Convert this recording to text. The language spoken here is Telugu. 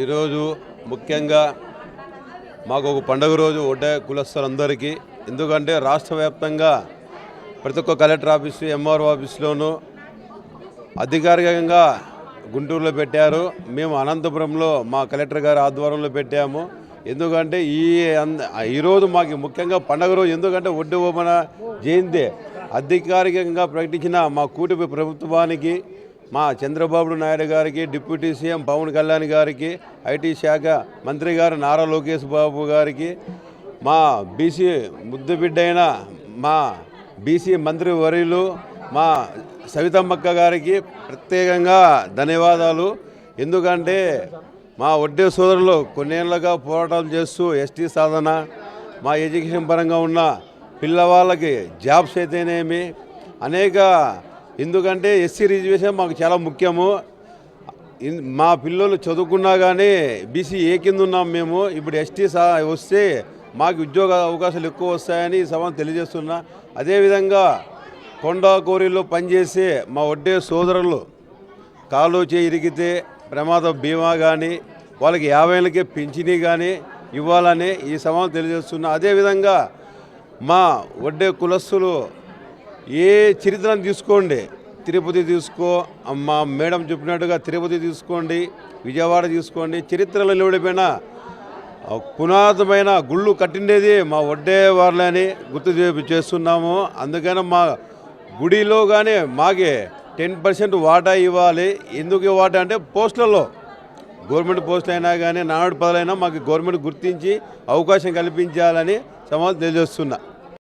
ఈరోజు ముఖ్యంగా మాకు ఒక పండుగ రోజు ఒకటే కులస్తులందరికీ. ఎందుకంటే రాష్ట్ర వ్యాప్తంగా ప్రతి ఒక్క కలెక్టర్ ఆఫీసు ఎంఆర్ఓ ఆఫీసులోనూ అధికారికంగా గుంటూరులో పెట్టారు. మేము అనంతపురంలో మా కలెక్టర్ గారి ఆధ్వర్యంలో పెట్టాము. ఎందుకంటే ఈ ఈరోజు మాకు ముఖ్యంగా పండగ రోజు ఎందుకంటే ఒడ్డు ఓమన జయంతి. అధికారికంగా ప్రకటించిన మా కూటమి ప్రభుత్వానికి మా చంద్రబాబు నాయుడు గారికి డిప్యూటీ సీఎం పవన్ కళ్యాణ్ గారికి ఐటీ శాఖ మంత్రి గారు నారా లోకేష్ బాబు గారికి మా బీసీ ముద్దు అయిన మా బీసీ మంత్రి వర్యులు మా సవితమ్మక్క గారికి ప్రత్యేకంగా ధన్యవాదాలు. ఎందుకంటే మా వడ్డే సోదరులు కొన్నేళ్ళుగా పోరాటం చేస్తూ ఎస్టీ సాధన మా ఎడ్యుకేషన్ పరంగా ఉన్న పిల్లవాళ్ళకి జాబ్స్ అయితేనేమి అనేక ఎందుకంటే ఎస్సీ రిజర్వేషన్ మాకు చాలా ముఖ్యము. ఇన్- మా పిల్లలు చదువుకున్నా కానీ బీసీ ఏ కింద ఉన్నాం మేము ఇప్పుడు ఎస్టీ వస్తే మాకు ఉద్యోగ అవకాశాలు ఎక్కువ వస్తాయని ఈ సభను తెలియజేస్తున్నా. అదేవిధంగా కొండా కోరిలో పనిచేసే మా వడ్డే సోదరులు కాలు చేయి ఇరిగితే ప్రమాద బీమా కానీ వాళ్ళకి యాభై ఏళ్ళకే పింఛనీ కానీ ఇవ్వాలని ఈ సభను తెలియజేస్తున్నా. అదేవిధంగా మా వడ్డే కులస్తులు ఏ చరిత్రను తీసుకోండి? తిరుపతి తీసుకో. మా మేడం చెప్పినట్టుగా తిరుపతి తీసుకోండి విజయవాడ తీసుకోండి. చరిత్రలో నిలబడిపోయిన పునాదమైన గుళ్ళు కట్టిండేది మా వడ్డే వాళ్ళని గుర్తు చేస్తున్నాము. అందుకని మా గుడిలో కానీ మాకే టెన్ పర్సెంట్ వాటా ఇవ్వాలి. ఎందుకు వాటా అంటే పోస్టులలో గవర్నమెంట్ పోస్టులు అయినా కానీ నాడు పదలైనా మాకు గవర్నమెంట్ గుర్తించి అవకాశం కల్పించాలని సమాధానం తెలియజేస్తున్నా.